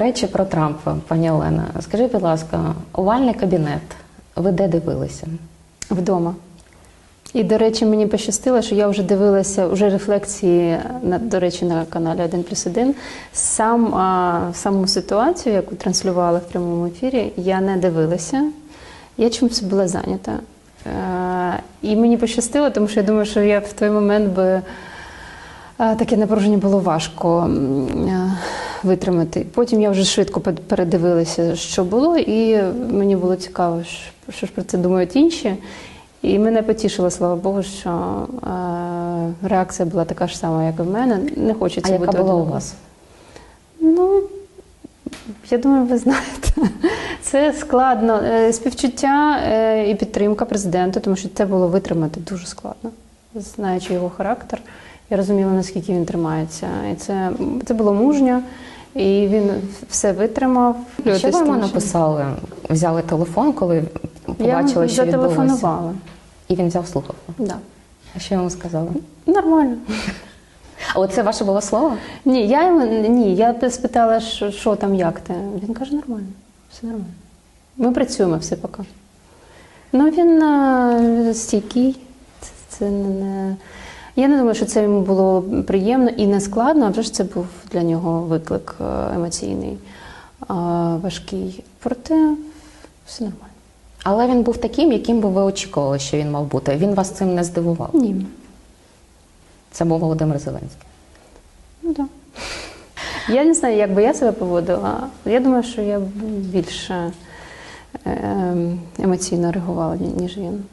Речі про Трампа, пані Олена. Скажіть, будь ласка, овальний кабінет. Ви де дивилися? вдома. І, до речі, мені пощастило, що я вже дивилася вже рефлексії, на, до речі, на каналі 1 плюс 1. Сам, а, саму ситуацію, яку транслювали в прямому ефірі, я не дивилася. Я чимось була зайнята. Е, і мені пощастило, тому що я думаю, що я в той момент би таке напруження було важко е, витримати. Потім я вже швидко передивилася, що було, і мені було цікаво, що- ж про це думають інші. І мене потішило, слава Богу, що е, реакція була така ж сама, як і в мене. Не хочеться А яка бути була у вас? Ну, я думаю, ви знаєте, це складно. Е, Співчуття е, і підтримка президента, тому що це було витримати дуже складно. Знаючи його характер, я розуміла, наскільки він тримається. І це, це було мужньо, і він все витримав. Що ви йому написали? Взяли телефон, коли побачили, я що відбулося? зателефонувала. І він взяв слухавку. Да. А що йому сказали? Нормально. А оце ваше було слово? Ні, я йому ні, я спитала, що, що там, як ти. Він каже, нормально, все нормально. Ми працюємо все поки. Ну він стійкий. Це, це не. Я не думаю, що це йому було приємно і не складно, а вже ж це був для нього виклик е, емоційний, важкий. Проте все нормально. Але він був таким, яким би ви очікували, що він мав бути. Він вас цим не здивував. Ні. Це був Володимир Зеленський. Ну так. Я не знаю, як би я себе поводила. Я думаю, що я більше е, емоційно реагувала, ніж він.